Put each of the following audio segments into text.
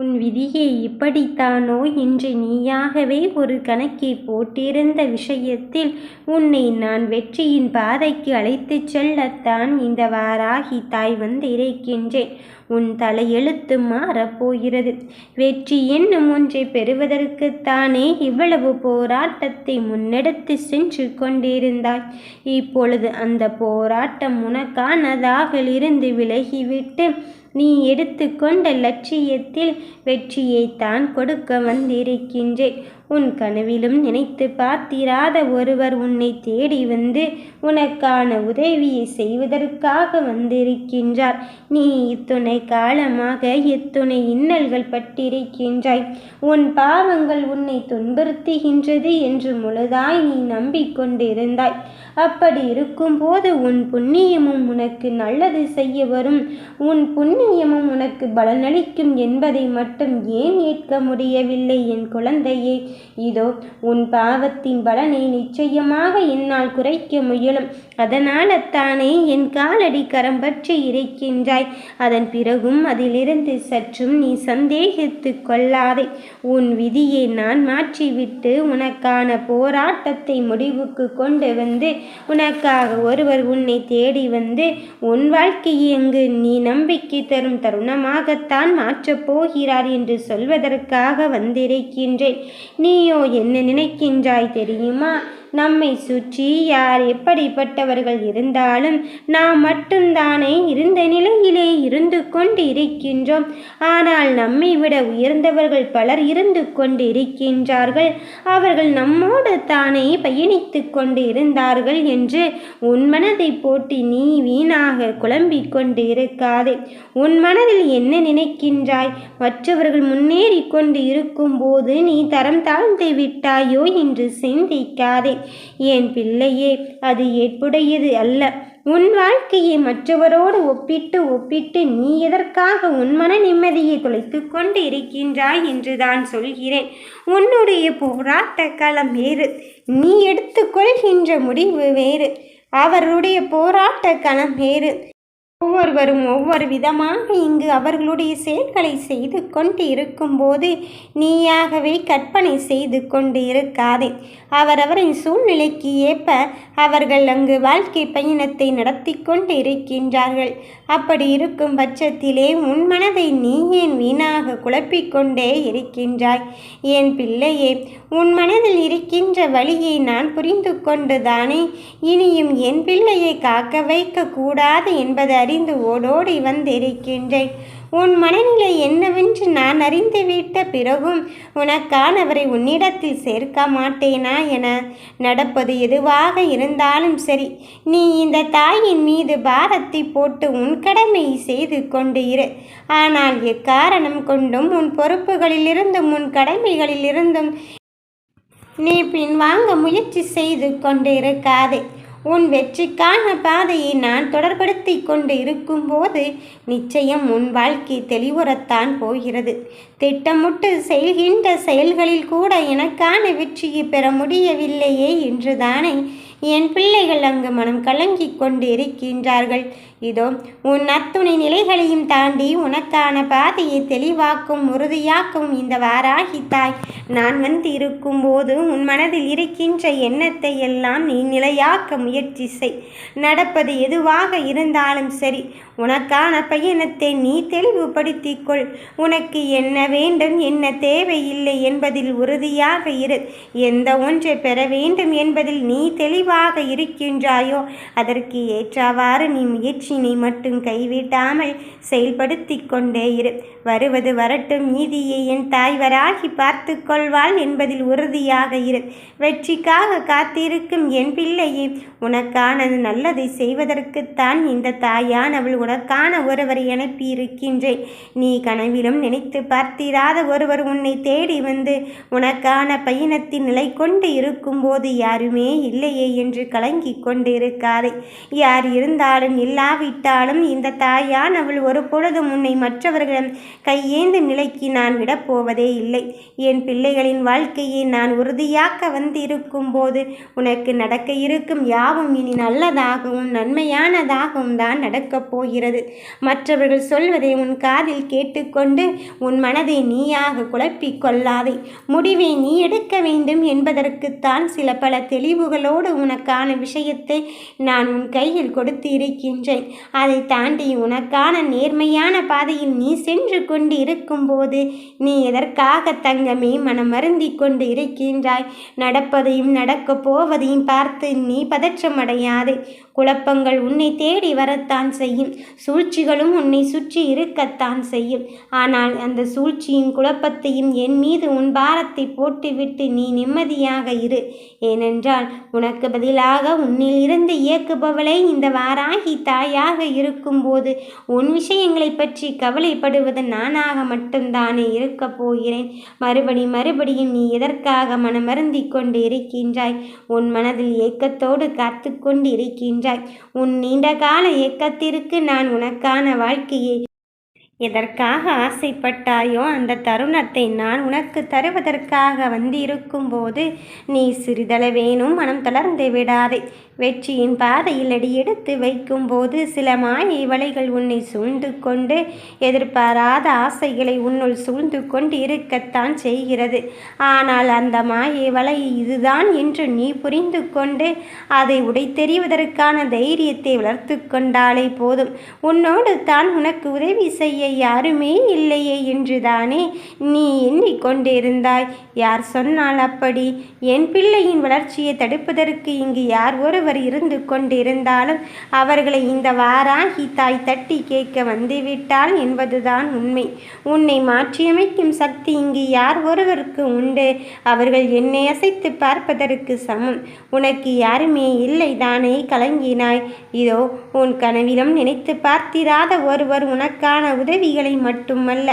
உன் விதியே இப்படித்தானோ? என்று நீயாகவே ஒரு கணக்கை போட்டிருந்த விஷயத்தில் உன்னை நான் வெற்றியின் பாதைக்கு அழைத்துச் செல்லத்தான் இந்த வாராகி தாய் வந்திருக்கின்றேன். உன் தலையெழுத்து மாறப்போகிறது வெற்றி என்னும் ஒன்றை பெறுவதற்குத்தானே இவ்வளவு போராட்டத்தை முன்னெடுத்து சென்று கொண்டிருந்தாய். இப்பொழுது அந்த போராட்டம் உனக்கானதாக இருந்து விலகிவிட்டு நீ எடுத்துக்கொண்ட லட்சியத்தில் வெற்றியைத்தான் கொடுக்க வந்திருக்கின்றேன். உன் கனவிலும் நினைத்து பார்த்திராத ஒருவர் உன்னை தேடி வந்து உனக்கான உதவியை செய்வதற்காக வந்திருக்கின்றார். நீ இத்துணை காலமாக எத்துணை இன்னல்கள் பட்டிருக்கின்றாய். உன் பாவங்கள் உன்னை துன்புறுத்துகின்றது என்று முழுதாய் நீ நம்பிக்கொண்டிருந்தாய். அப்படி இருக்கும்போது உன் புண்ணியமும் உனக்கு நல்லது செய்ய வரும். உன் புண்ணியமும் உனக்கு பலனளிக்கும் என்பதை மட்டும் ஏன் ஏற்க முடியவில்லை என் குழந்தையே? இதோ உன் பாவத்தின் பலனை நிச்சயமாக என்னால் குறைக்க முயலும். அதனால தானே என் காலடி கரம் பற்றி இருக்கின்றாய். அதன் பிறகும் அதிலிருந்து சற்றும் நீ சந்தேகித்து கொள்ளாதே. உன் விதியை நான் மாற்றிவிட்டு உனக்கான போராட்டத்தை முடிவுக்கு கொண்டு வந்து உனக்காக ஒருவர் உன்னை தேடி வந்து உன் வாழ்க்கையை எங்கு நீ நம்பிக்கை தரும் தருணமாகத்தான் மாற்றப் போகிறார் என்று சொல்வதற்காக வந்திருக்கின்றேன். நீயோ என்ன நினைக்கின்றாய் தெரியுமா நம்மை சுற்றி யார் எப்படிப்பட்டவர்கள் இருந்தாலும் நாம் மட்டும்தானே இருந்த நிலையிலே இருந்து கொண்டு இருக்கின்றோம் ஆனால் நம்மை விட உயர்ந்தவர்கள் பலர் இருந்து கொண்டு இருக்கின்றார்கள் அவர்கள் நம்மோடு தானே பயணித்து கொண்டு இருந்தார்கள் என்று உன் மனதை போட்டி நீ வீணாக குழம்பிக் கொண்டு இருக்காதே உன் மனதில் என்ன நினைக்கின்றாய்? மற்றவர்கள் முன்னேறி கொண்டு இருக்கும்போது நீ தரம் தாழ்ந்து விட்டாயோ என்று சிந்திக்காதே. என் பிள்ளையே அது ஏற்புடையது அல்ல. உன் வாழ்க்கையை மற்றவரோடு ஒப்பிட்டு ஒப்பிட்டு நீ எதற்காக உன் மன நிம்மதியை தொலைத்து கொண்டு இருக்கின்றாய் என்று தான் சொல்கிறேன். உன்னுடைய போராட்ட களம் வேறு நீ எடுத்துக்கொள்கின்ற முடிவு வேறு. அவருடைய போராட்ட களம் வேறு. ஒவ்வொருவரும் ஒவ்வொரு விதமாக இங்கு அவர்களுடைய செயல்களை செய்து கொண்டு இருக்கும்போது நீயாகவே கற்பனை செய்து கொண்டு இருக்காதே. அவரவரின் சூழ்நிலைக்கு ஏற்ப அவர்கள் அங்கு வாழ்க்கை பயணத்தை நடத்தி கொண்டு இருக்கின்றார்கள். அப்படி இருக்கும் பட்சத்திலே உன் மனதை நீ ஏன் வீணாக குழப்பிக்கொண்டே இருக்கின்றாய். என் பிள்ளையே உன் மனதில் இருக்கின்ற வழியை நான் புரிந்து கொண்டுதானே. இனியும் என் பிள்ளையை காக்க வைக்க கூடாது அறி அறிந்து ஓடோடி வந்திருக்கின்றேன். உன் மனநிலை என்னவென்று நான் அறிந்துவிட்ட பிறகும் உனக்கானவரை உன்னிடத்தில் சேர்க்க மாட்டேனா என நடப்பது எதுவாக இருந்தாலும் சரி. நீ இந்த தாயின் மீது பாரத்தை போட்டு உன் கடமையை செய்து கொண்டு இரு. ஆனால் எக்காரணம் கொண்டும் உன் பொறுப்புகளிலிருந்தும் உன் கடமைகளிலிருந்தும் நீ பின்வாங்க முயற்சி செய்து கொண்டு இருக்காதே. உன் வெற்றிக்கான பாதையை நான் தொடர்படுத்தி கொண்டு இருக்கும்போது நிச்சயம் உன் வாழ்க்கை தெளிவுறத்தான் போகிறது. திட்டமுட்டு செய்கின்ற செயல்களில் கூட எனக்கான வெற்றியை பெற முடியவில்லையே என்றுதானே? என் பிள்ளைகள் அங்கு மனம் கலங்கிக் கொண்டு இருக்கின்றார்கள் இதோ உன் அத்துணை நிலைகளையும் தாண்டி உனக்கான பாதையை தெளிவாக்கும் உறுதியாக்கும் இந்த வாராகி தாய் நான் வந்து இருக்கும்போது உன் மனதில் இருக்கின்ற எண்ணத்தை எல்லாம் நீ நிலையாக்க முயற்சி செய். நடப்பது எதுவாக இருந்தாலும் சரி. உனக்கான பயணத்தை நீ தெளிவுபடுத்திக்கொள் உனக்கு என்ன வேண்டும் என்ன தேவையில்லை என்பதில் உறுதியாக இரு. எந்த ஒன்றை பெற வேண்டும் என்பதில் நீ தெளிவாக இருக்கின்றாயோ அதற்கு ஏற்றவாறு நீ முயற்சியினை மட்டும் கைவிட்டாமல் செயல்படுத்தி கொண்டே இரு. வருவது வரட்டும் நீதியை என் தாய்வராகி பார்த்து கொள்வாள் என்பதில் உறுதியாக இரு. வெற்றிக்காக காத்திருக்கும் என் பிள்ளையே உனக்கானது நல்லதை செய்வதற்குத்தான் இந்த தாயானவள் உனக்கான ஒருவரை அனுப்பியிருக்கின்றேன். நீ கனவிலும் நினைத்து தீராத ஒருவர் உன்னை தேடி வந்து உனக்கான பயணத்தின் நிலை கொண்டு இருக்கும்போது யாருமே இல்லையே என்று கலங்கி கொண்டு இருக்காதே யார் இருந்தாலும் இல்லாவிட்டாலும் இந்த தாயானவள் ஒரு பொழுதும் உன்னை மற்றவர்களிடம் கையேந்தும் நிலைக்கு நான் விடப்போவதே இல்லை. என் பிள்ளைகளின் வாழ்க்கையை நான் உறுதியாக்க வந்திருக்கும் போது உனக்கு நடக்க இருக்கும் யாவும் இனி நல்லதாகவும் நன்மையானதாகவும் தான் நடக்கப் போகிறது. மற்றவர்கள் சொல்வதை உன் காதில் கேட்டுக்கொண்டு உன் மனதை நீயாக குழப்பிக் கொள்ளாதே. முடிவை நீ எடுக்க வேண்டும் என்பதற்குத்தான் சில பல தெளிவுகளோடு உனக்கான விஷயத்தை நான் உன் கையில் கொடுத்து இருக்கின்றேன். அதை தாண்டி உனக்கான நேர்மையான பாதையில் நீ சென்று கொண்டு இருக்கும்போது நீ எதற்காக தங்கமே மனம் மருந்தி கொண்டு இருக்கின்றாய்? நடப்பதையும் நடக்கப் போவதையும் பார்த்து நீ பதற்றமடையாதே குழப்பங்கள் உன்னை தேடி வரத்தான் செய்யும். சூழ்ச்சிகளும் உன்னை சுற்றி இருக்கத்தான் செய்யும். ஆனால் அந்த சூழ்ச்சியும் குழப்பத்தையும் என் மீது உன் பாரத்தை போட்டுவிட்டு நீ நிம்மதியாக இரு. ஏனென்றால் உனக்கு பதிலாக உன்னில் இருந்து இயக்குபவளே இந்த வாராகி தாயாக இருக்கும்போது உன் விஷயங்களை பற்றி கவலைப்படுவது நானாக மட்டும்தானே இருக்கப் போகிறேன். மறுபடி மறுபடியும் நீ எதற்காக மனமருந்தி கொண்டு இருக்கின்றாய் உன் மனதில் ஏக்கத்தோடு காத்து கொண்டு இருக்கின்றாய் உன் நீண்ட கால இயக்கத்திற்கு நான் உனக்கான வாழ்க்கையை எதற்காக ஆசைப்பட்டாயோ அந்த தருணத்தை நான் உனக்கு தருவதற்காக வந்திருக்கும் போது நீ சிறிதளவேனும் மனம் தளர்ந்து விடாதே. வெற்றியின் பாதையில் அடி எடுத்து வைக்கும்போது சில மாயை வலைகள் உன்னை சூழ்ந்து கொண்டு எதிர்பாராத ஆசைகளை உன்னுள் சூழ்ந்து கொண்டு இருக்கத்தான் செய்கிறது. ஆனால் அந்த மாயை வலை இதுதான் என்று நீ புரிந்து கொண்டு அதை உடைத்தெறிவதற்கான தைரியத்தை வளர்த்து கொண்டாலே போதும். உன்னோடு தான் உனக்கு உதவி செய்ய யாருமே இல்லையே என்றுதானே நீ எண்ணிக்கொண்டிருந்தாய். யார் சொன்னால் அப்படி? என் பிள்ளையின் வளர்ச்சியை தடுப்பதற்கு இங்கு யார் ஒருவர் ஒருவர் இருந்து கொண்டிருந்தாலும் அவர்களை இந்த வாராகி தாய் தட்டி கேட்க வந்துவிட்டாள் என்பதுதான் உண்மை. உன்னை மாற்றியமைக்கும் சக்தி இங்கு யார் ஒருவருக்கு உண்டு? அவர்கள் என்னை அசைத்து பார்ப்பதற்கு சமம். உனக்கு யாருமே இல்லை தானே கலங்கினாய்? இதோ உன் கனவிலும் நினைத்து பார்த்திராத ஒருவர் உனக்கான உதவிகளை மட்டுமல்ல.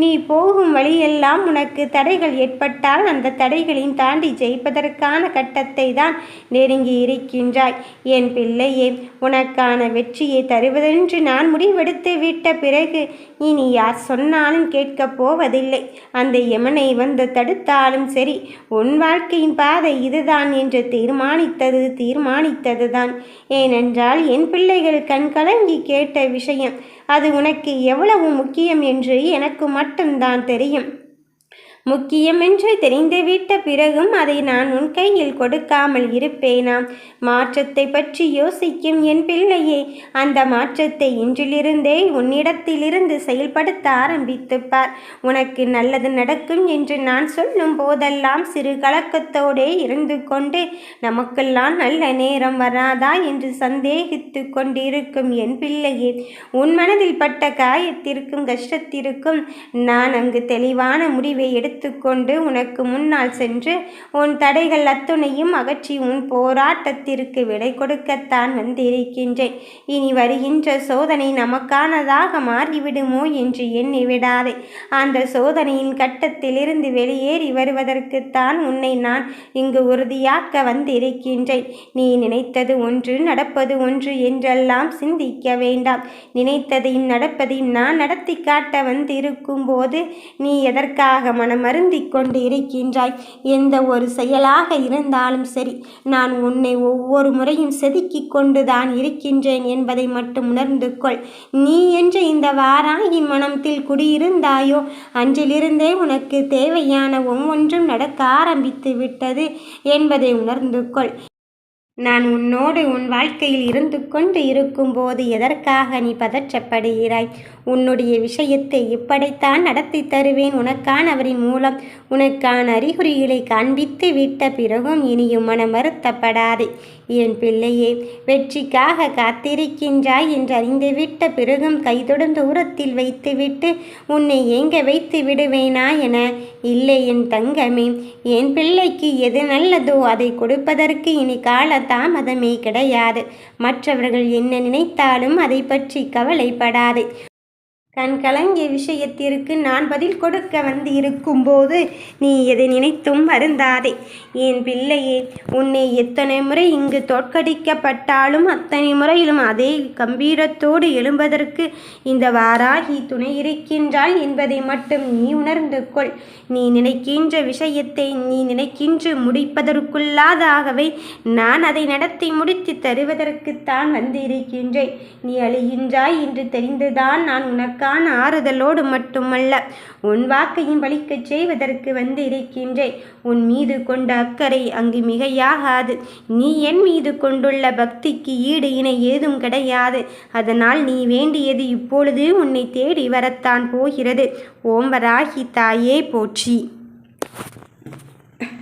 நீ போகும் வழியெல்லாம் உனக்கு தடைகள் ஏற்பட்டால் அந்த தடைகளையும் தாண்டி ஜெயிப்பதற்கான கட்டத்தை தான் நெருங்கி இருக்கின்ற என்றாய். என் பிள்ளையே உனக்கான வெற்றியை தருவதென்று நான் முடிவெடுத்து விட்ட பிறகு இனி யார் சொன்னாலும் கேட்கப் போவதில்லை. அந்த யமனை வந்து தடுத்தாலும் சரி உன் வாழ்க்கையின் பாதை இதுதான் என்று தீர்மானித்தது தீர்மானித்ததுதான். ஏனென்றால் என் பிள்ளைகள் கண் கலங்கி கேட்ட விஷயம் அது உனக்கு எவ்வளவு முக்கியம் என்று எனக்கு மட்டும்தான் தெரியும். முக்கியமென்று தெரிந்துவிட்ட பிறகும் அதை நான் உன் கையில் கொடுக்காமல் இருப்பேனாம். மாற்றத்தை பற்றி யோசிக்கும் என் பிள்ளையே அந்த மாற்றத்தை இன்றிலிருந்தே உன்னிடத்திலிருந்து செயல்படுத்த ஆரம்பித்துப்பார். உனக்கு நல்லது நடக்கும் என்று நான் சொல்லும் போதெல்லாம் சிறு கலக்கத்தோடே இருந்து கொண்டு நமக்கெல்லாம் நல்ல நேரம் வராதா? என்று சந்தேகித்து கொண்டிருக்கும் என் பிள்ளையே உன் மனதில் பட்ட காயத்திற்கும் கஷ்டத்திற்கும் நான் அங்கு தெளிவான முடிவை எடு எடுத்துக்கொண்டு உனக்கு முன்னால் சென்று உன் தடைகள் அத்துணையும் அகற்றி உன் போராட்டத்திற்கு விடை கொடுக்கத்தான் வந்திருக்கின்றேன். இனி வருகின்ற சோதனை நமக்கானதாக மாறிவிடுமோ என்று எண்ணி விடாதே. அந்த சோதனையின் கட்டத்திலிருந்து வெளியேறி வருவதற்குத்தான் உன்னை நான் இங்கு உறுதியாக்க வந்திருக்கின்றேன். நீ நினைத்தது ஒன்று நடப்பது ஒன்று என்றெல்லாம் சிந்திக்க வேண்டாம். நினைத்ததையும் நடப்பதையும் நான் நடத்தி காட்ட வந்திருக்கும் போது நீ எதற்காக மனம் வருந்தி கொண்டு இருக்கின்றாய். எந்த ஒரு செயலாக இருந்தாலும் சரி நான் உன்னை ஒவ்வொரு முறையும் செதுக்கிக் கொண்டுதான் இருக்கின்றேன் என்பதை மட்டும் உணர்ந்து கொள். நீ என்று இந்த வாராகி மனத்தில் குடியிருந்தாயோ அன்றிலிருந்தே உனக்கு தேவையான ஒவ்வொன்றும் நடக்க ஆரம்பித்து விட்டது என்பதை உணர்ந்து கொள். நான் உன்னோடு உன் வாழ்க்கையில் இருந்து கொண்டு இருக்கும்போது எதற்காக நீ பதற்றப்படுகிறாய்? உன்னுடைய விஷயத்தை இப்படித்தான் நடத்தி தருவேன் உனக்கானவரின் மூலம். உனக்கான அறிகுறிகளை காண்பித்து விட்ட பிறகும் இனியும் மனம் வருத்தப்படாதே. என் பிள்ளையே வெற்றிக்காக காத்திருக்கின்றாய் என்று அறிந்துவிட்ட பிறகும் கைதொடும் தூரத்தில் வைத்துவிட்டு உன்னை ஏங்க வைத்து விடுவேனா என. இல்லை என் தங்கமே என் பிள்ளைக்கு எது நல்லதோ அதை கொடுப்பதற்கு இனி கால தாமதமே கிடையாது. மற்றவர்கள் என்ன நினைத்தாலும் அதை பற்றி கவலைப்படாதே. கண் கலங்கிய விஷயத்திற்கு நான் பதில் கொடுக்க வந்து இருக்கும்போது நீ எதை நினைத்தும் வருந்தாதே. என் பிள்ளையே உன்னை எத்தனை முறை இங்கு தோற்கடிக்கப்பட்டாலும் அத்தனை முறையிலும் அதே கம்பீரத்தோடு எழும்பதற்கு இந்த வாராகி துணை இருக்கின்றாள் என்பதை மட்டும் நீ உணர்ந்து கொள். நீ நினைக்கின்ற விஷயத்தை நீ நினைக்கின்ற முடிப்பதற்குள்ளாதாகவே நான் அதை நடத்தி முடித்து தருவதற்குத்தான் வந்து இருக்கின்றேன் நீ அழிகின்றாய் என்று தெரிந்துதான் நான் உனக்கு உனக்கான ஆறுதலோடு மட்டுமல்ல உன் வாக்கையும் பலிக்கச் செய்வதற்கு வந்து இருக்கின்றேன் உன் மீது கொண்ட அக்கறை அங்கு மிகையாகாது. நீ என் மீது கொண்டுள்ள பக்திக்கு ஈடு இணை ஏதும் கிடையாது. அதனால் நீ வேண்டியது இப்பொழுது உன்னை தேடி வரத்தான் போகிறது. ஓம்பராகி தாயே போற்றி.